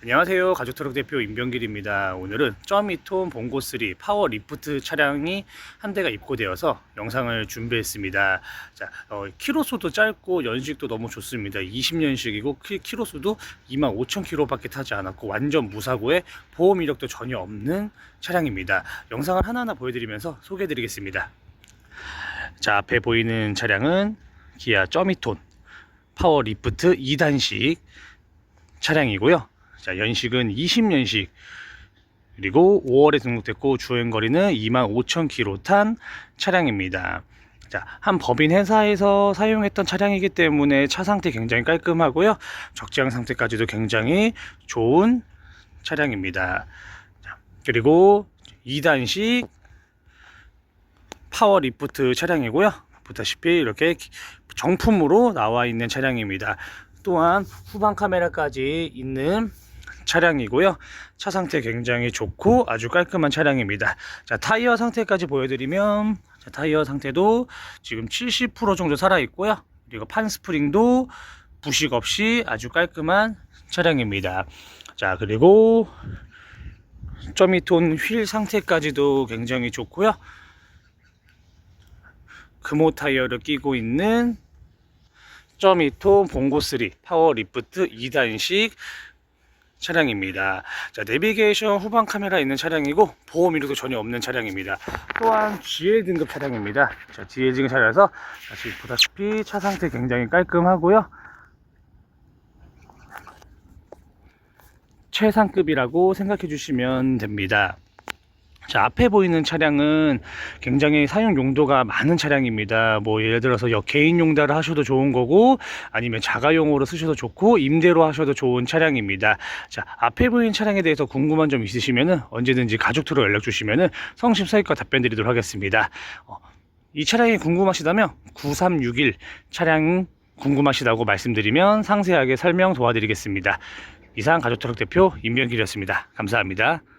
안녕하세요. 가족트럭 대표 임병길입니다. 오늘은 점이톤 봉고3 파워 리프트 차량이 한 대가 입고되어서 영상을 준비했습니다. 자, 어, 키로수도 짧고 연식도 너무 좋습니다. 20년식이고 키로수도 25,000km밖에 타지 않았고 완전 무사고에 보험 이력도 전혀 없는 차량입니다. 영상을 하나하나 보여드리면서 소개해 드리겠습니다. 자, 앞에 보이는 차량은 기아 점이톤 파워 리프트 2단식 차량이고요. 자, 연식은 20년식. 그리고 5월에 등록됐고 주행거리는 25,000km 탄 차량입니다. 자, 한 법인 회사에서 사용했던 차량이기 때문에 차 상태 굉장히 깔끔하고요. 적재형 상태까지도 굉장히 좋은 차량입니다. 자, 그리고 2단식 파워 리프트 차량이고요. 보다시피 이렇게 정품으로 나와 있는 차량입니다. 또한 후방 카메라까지 있는 차량이고요. 차 상태 굉장히 좋고 아주 깔끔한 차량입니다. 자, 타이어 상태까지 보여드리면 자, 타이어 상태도 지금 70% 정도 살아 있고요. 그리고 판 스프링도 부식 없이 아주 깔끔한 차량입니다. 자, 그리고 점이톤 휠 상태까지도 굉장히 좋고요. 금호 타이어를 끼고 있는 점이톤 봉고3 파워 리프트 2단식 차량입니다. 자, 내비게이션 후방 카메라 있는 차량이고 보험 이력도 전혀 없는 차량입니다. 또한 GL 등급 차량입니다. 자, GL 등급 차량에서 다시 보다시피 차 상태 굉장히 깔끔하고요. 최상급이라고 생각해 주시면 됩니다. 자, 앞에 보이는 차량은 굉장히 사용 용도가 많은 차량입니다. 뭐, 예를 들어서 여- 개인 용달을 하셔도 좋은 거고, 아니면 자가용으로 쓰셔도 좋고, 임대로 하셔도 좋은 차량입니다. 자, 앞에 보이는 차량에 대해서 궁금한 점 있으시면은 언제든지 가족투로 연락 주시면은 성심성의껏 답변 드리도록 하겠습니다. 어, 이 차량이 궁금하시다면 9361 차량 궁금하시다고 말씀드리면 상세하게 설명 도와드리겠습니다. 이상 가족트럭 대표 임병길이었습니다. 감사합니다.